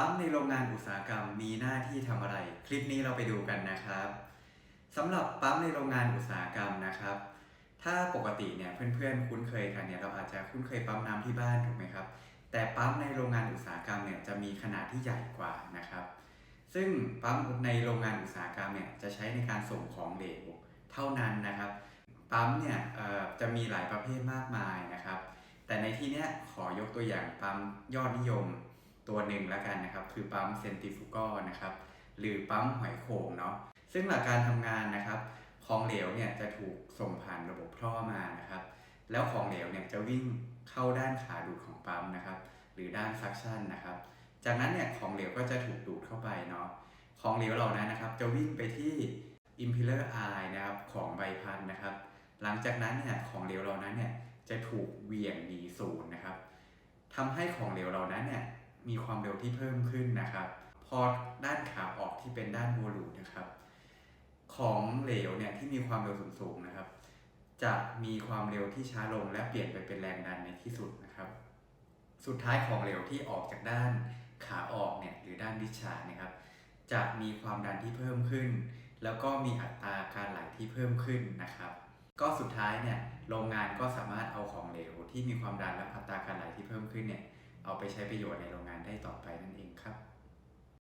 ปั๊มในโรงงานอุตสาหกรรมมีหน้าที่ทำอะไร คลิปนี้เราไปดูกันนะครับสำหรับปั๊มในโรงงานอุตสาหกรรมนะครับ ถ้าปกติเนี่ยเพื่อนๆ คุ้นเคยกันเนี่ยเราอาจจะคุ้นเคยปั๊มน้ำที่บ้านถูกไหมครับ แต่ปั๊มในโรงงานอุตสาหกรรมเนี่ยจะมีขนาดที่ใหญ่กว่านะครับ ซึ่งปั๊มในโรงงานอุตสาหกรรมเนี่ยจะใช้ในการส่งของเหลวเท่านั้นนะครับ ปั๊มเนี่ยจะมีหลายประเภทมากมายนะครับ แต่ในที่นี้ขอยกตัวอย่างปั๊มยอดนิยม ตัวหนึ่งแล้วกันนะครับ คือปั๊มเซนติฟูกอนะครับ หรือปั๊มหอยโข่งเนาะซึ่งหลักการทำงานนะครับของเหลวเนี่ยจะถูกส่งผ่านระบบท่อมานะครับ แล้วของเหลวเนี่ยจะวิ่งเข้าด้านขาดูดของปั๊มนะครับ หรือด้านซักชันนะครับ จากนั้นเนี่ยของเหลวก็จะถูกดูดเข้าไปเนาะของเหลวเหล่านั้นนะครับ จะวิ่งไปที่ impeller eye นะครับของใบพัดนะครับ หลังจากนั้นเนี่ยของเหลวเหล่านั้นเนี่ยจะถูกเหวี่ยงหนีศูนย์นะครับทำให้ของเหลวเหล่านั้นเนี่ย มีความเร็วที่เพิ่มขึ้นนะครับ พอด้านขาออกที่เป็นด้านโวลูนะครับ ของเหลวเนี่ยที่มีความเร็วสูงๆนะครับ จะมีความเร็วที่ช้าลงและเปลี่ยนไปเป็นแรงดันในที่สุดนะครับ สุดท้ายของเหลวที่ออกจากด้านขาออกเนี่ยหรือด้านดิชานะครับ จะมีความดันที่เพิ่มขึ้น แล้วก็มีอัตราการไหลที่เพิ่มขึ้นนะครับ ก็สุดท้ายเนี่ยโรงงานก็สามารถเอาของเหลวที่มีความดันและอัตราการไหลที่เพิ่มขึ้นเนี่ย เอาไปใช้ประโยชน์ในโรงงานได้ต่อไปนั่นเองครับ